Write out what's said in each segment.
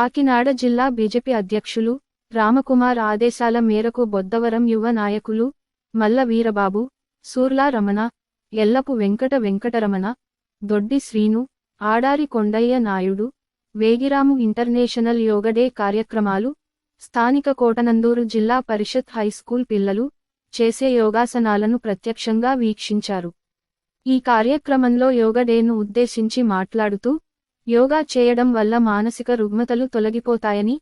కాకినాడ జిల్లా బీజేపీ అధ్యక్షులు రామకుమార్ ఆదేశాల మేరకు బొద్దవరం యువ నాయకులు Malla Veerababu Surla Ramana Ellapu Venkata Venkataramana Doddi Srinu Adari Kondaiah Naidu Vegiramu international yoga day కార్యక్రమాలు స్థానిక కోటనందూరు జిల్లా పరిషత్ హైస్కూల్ పిల్లలు చేసే యోగాసనాలను ప్రత్యక్షంగా వీక్షించారు. ఈ కార్యక్రమంలో యోగ డేను ఉద్దేశించి మాట్లాడుతూ యోగా చేయడం వల్ల మానసిక రుగ్మతలు తొలగిపోతాయని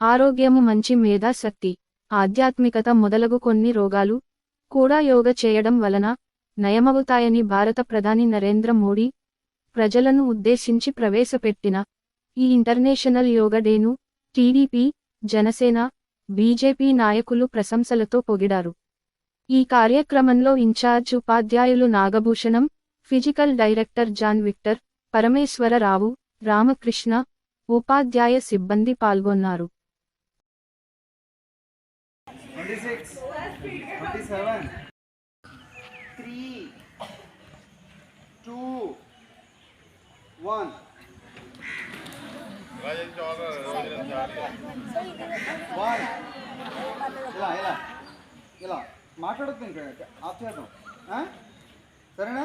ఆరోగ్యము మంచి మేధాశక్తి ఆధ్యాత్మికత మొదలగు కొన్ని రోగాలు కూడా యోగ చేయడం వలన నయమవుతాయని భారత ప్రధాని నరేంద్ర మోడీ ప్రజలను ఉద్దేశించి ప్రవేశపెట్టిన ఈ ఇంటర్నేషనల్ యోగ డేను టీడీపీ జనసేన బీజేపీ నాయకులు ప్రశంసలతో పొగిడారు. ఈ కార్యక్రమంలో ఇన్ఛార్జ్ ఉపాధ్యాయులు Nagabhushanam physical director John Victor Parameswararao Ramakrishna ఉపాధ్యాయ సిబ్బంది పాల్గొన్నారు. 26, 27, 3, 2, 1. వన్ ఇలా. ఇలా ఇలా. మాట్లాడద్దు ఇంకా ఆఫ్ చేద్దాం. ఆ? సరేనా?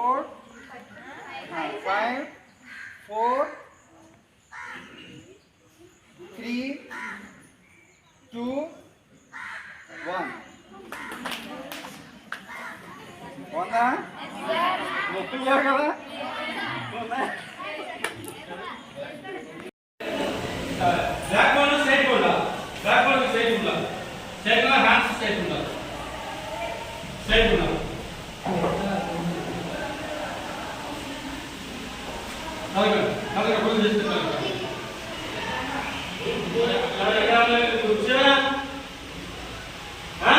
four five four three two one వందా నొప్పులు కదా? ఉందా? బ్యాక్ బోన్ స్ట్రైట్ ఉండాలి. బ్యాక్ స్ట్రైట్ ఉండాలి. స్ట్రైట్ ఉండాలి హ్యాండ్స్ స్ట్రైట్ ఉండాలి. స్ట్రైట్ ఉండాలి అలాగే అలాగే కొంచెం చేస్తే కూర్చోరా ఆ?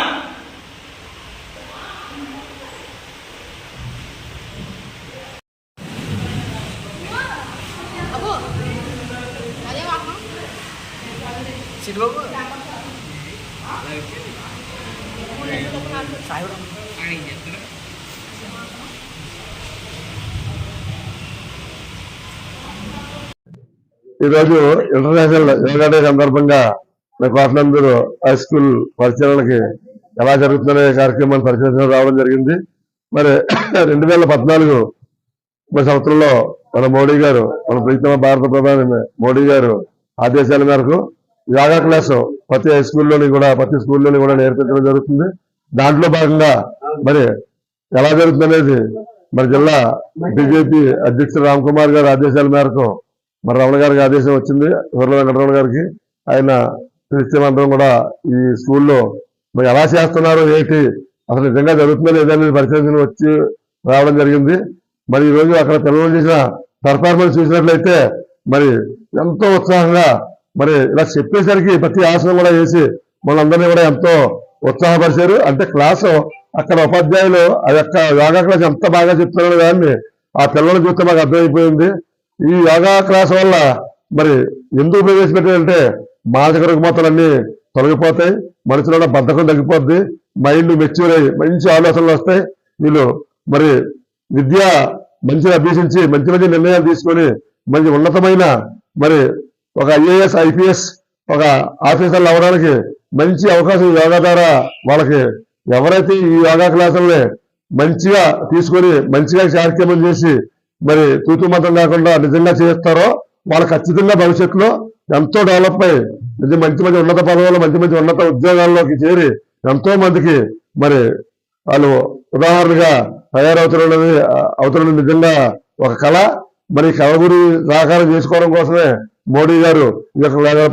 ఈరోజు ఇంటర్నేషనల్ యోగా డే సందర్భంగా మన పాటలందరూ హై స్కూల్ పరిశీలనకి ఎలా జరుగుతుందనే కార్యక్రమాన్ని పరిశీలించడం రావడం జరిగింది. మరి రెండు వేల పద్నాలుగు సంవత్సరంలో మన మోడీ గారు మన ప్రీతమ భారత ప్రధాని మోడీ గారు ఆదేశాల మేరకు యోగా క్లాసు ప్రతి హై స్కూల్లోని కూడా ప్రతి స్కూల్లోని కూడా నేర్పించడం జరుగుతుంది. దాంట్లో భాగంగా మరి ఎలా జరుగుతుందనేది మరి జిల్లా బీజేపీ అధ్యక్షుడు రామ్ కుమార్ గారి ఆదేశాల మేరకు మరి రమణ గారికి ఆదేశం వచ్చింది. ఊర్ల వెంకటరమణ గారికి. ఆయన క్రిస్టియన్ కూడా ఈ స్కూల్లో మరి ఎలా చేస్తున్నారు ఏంటి అసలు నిజంగా జరుగుతుందో లేదని పరిశీలన వచ్చి రావడం జరిగింది. మరి ఈరోజు అక్కడ పిల్లలు చేసిన పెర్ఫార్మెన్స్ చూసినట్లయితే మరి ఎంతో ఉత్సాహంగా మరి ఇలా చెప్పేసరికి ప్రతి ఆసనం కూడా వేసి మనందరినీ కూడా ఎంతో ఉత్సాహపరిచారు. అంటే క్లాసు అక్కడ ఉపాధ్యాయులు ఆ యొక్క యోగా క్లాస్ ఎంత బాగా చెప్తున్నారో దాన్ని ఆ పిల్లలు చూస్తే మాకు అర్థమైపోయింది. ఈ యోగా క్లాస్ వల్ల మరి ఎందుకు ప్రవేశపెట్టారంటే మానసిక రుగ్మతలన్నీ తొలగిపోతాయి మనుషులో బద్ధకం తగ్గిపోద్ది మైండ్ మెచ్యూర్ అయ్యి మంచి ఆలోచనలు వస్తాయి. వీళ్ళు మరి విద్య మంచిగా అభ్యసించి మంచి మంచి నిర్ణయాలు తీసుకొని మంచి ఉన్నతమైన మరి ఒక ఐఏఎస్ ఐపీఎస్ ఒక ఆఫీసర్లు అవ్వడానికి మంచి అవకాశం ఈ యోగా ద్వారా వాళ్ళకి ఎవరైతే ఈ యోగా క్లాసుల్ని మంచిగా తీసుకొని మంచిగా కార్యక్రమం చేసి మరి తూతుమతం లేకుండా నిజంగా చేస్తారో వాళ్ళు ఖచ్చితంగా భవిష్యత్తులో ఎంతో డెవలప్ అయ్యి మంచి మంచి ఉన్నత పదవులు మంచి మంచి ఉన్నత ఉద్యోగాల్లోకి చేరి ఎంతో మందికి మరి వాళ్ళు ఉదాహరణగా తయారవుతున్నది అవుతున్నది నిజంగా ఒక కళ. మరి కళ గురి సాకారం చేసుకోవడం కోసమే మోడీ గారు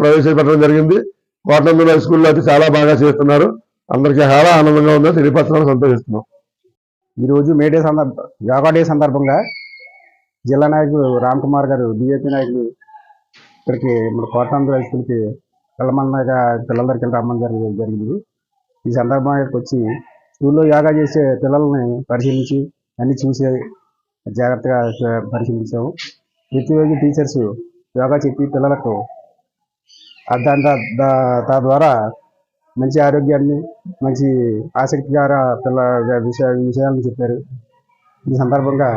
ప్రవేశపెట్టడం జరిగింది. కోటనందూరు హై స్కూల్లో అయితే చాలా బాగా చేస్తున్నారు. అందరికీ చాలా ఆనందంగా ఉందని తెలియపరచడం సంతోషిస్తున్నాం. ఈరోజు మే డే సందర్భ యోగా డే సందర్భంగా జిల్లా నాయకులు రామ్ కుమార్ గారు బీజేపీ నాయకులు ఇక్కడికి మన కోటాంధ్ర హై స్కూల్కి పిల్లమన్నగా పిల్లలందరికీ రమ్మని జరిగి జరిగింది. ఈ సందర్భంగా వచ్చి స్కూల్లో యోగా చేసే పిల్లల్ని పరిశీలించి అన్ని చూసి జాగ్రత్తగా పరిశీలించాము. ప్రతిరోజు టీచర్స్ యోగా చెప్పి పిల్లలకు దాని తద్వారా మంచి ఆరోగ్యాన్ని మంచి ఆసక్తికర పిల్ల విషయ విషయాలను చెప్పారు. ఈ సందర్భంగా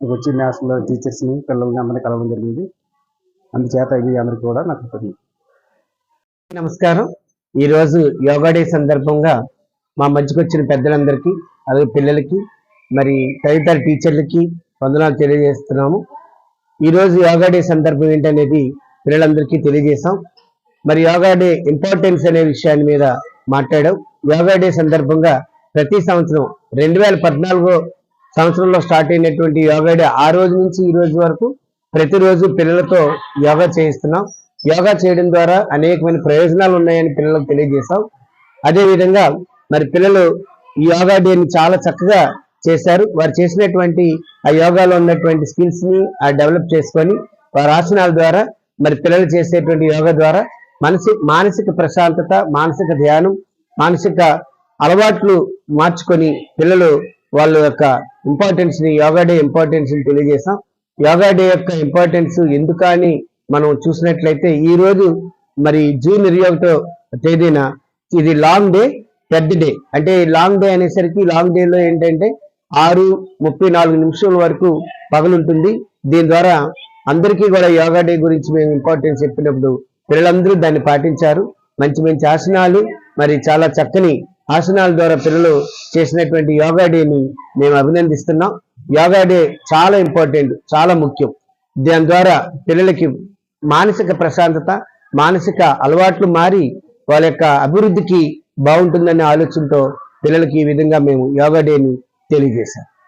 వచ్చి నేషనల్ టీచర్స్ని పిల్లల్ని అందరినీ కలవడం జరిగింది. అందుచేత ఇది అందరికీ కూడా నాకు నమస్కారం. ఈరోజు యోగా డే సందర్భంగా మా మంచికొచ్చిన పెద్దలందరికీ అలాగే పిల్లలకి మరి తదితర టీచర్లకి వందనాలు తెలియజేస్తున్నాము. ఈరోజు యోగా డే సందర్భం ఏంటనేది పిల్లలందరికీ తెలియజేశాం. మరి యోగా డే ఇంపార్టెన్స్ అనే విషయాన్ని మీద మాట్లాడాం. యోగా డే సందర్భంగా ప్రతి సంవత్సరం రెండు వేల పద్నాలుగో సంవత్సరంలో స్టార్ట్ అయినటువంటి యోగా డే ఆ రోజు నుంచి ఈ రోజు వరకు ప్రతిరోజు పిల్లలతో యోగా చేయిస్తున్నాం. యోగా చేయడం ద్వారా అనేకమైన ప్రయోజనాలు ఉన్నాయని పిల్లలకు తెలియజేశాం. అదేవిధంగా మరి పిల్లలు ఈ యోగా డేని చాలా చక్కగా చేశారు. వారు చేసినటువంటి ఆ యోగాలో ఉన్నటువంటి స్కిల్స్ని ఆ డెవలప్ చేసుకొని వారి ఆసనాల ద్వారా మరి పిల్లలు చేసేటువంటి యోగా ద్వారా మనసి మానసిక ప్రశాంతత మానసిక ధ్యానం మానసిక అలవాట్లు మార్చుకొని పిల్లలు వాళ్ళ యొక్క ఇంపార్టెన్స్ని యోగా డే ఇంపార్టెన్స్ని తెలియజేశాం. యోగా డే యొక్క ఇంపార్టెన్స్ ఎందుకని మనం చూసినట్లయితే ఈ రోజు మరి జూన్ ఇరవై ఒకటో తేదీన ఇది లాంగ్ డే పెద్ద డే అంటే లాంగ్ డే అనేసరికి లాంగ్ డే లో ఏంటంటే ఆరు ముప్పై నాలుగు నిమిషాల వరకు పగలుంటుంది. దీని ద్వారా అందరికీ కూడా యోగా డే గురించి మేము ఇంపార్టెన్స్ చెప్పినప్పుడు పిల్లలందరూ దాన్ని పాటించారు. మంచి మంచి ఆసనాలు మరి చాలా చక్కని ఆసనాల ద్వారా పిల్లలు చేసినటువంటి యోగా డేని మేము అభినందిస్తున్నాం. యోగా డే చాలా ఇంపార్టెంట్ చాలా ముఖ్యం. దాని ద్వారా పిల్లలకి మానసిక ప్రశాంతత మానసిక అలవాట్లు మారి వాళ్ళ యొక్క అభివృద్ధికి బాగుంటుందనే ఆలోచనతో పిల్లలకి ఈ విధంగా మేము యోగా డేని తెలియజేశారు.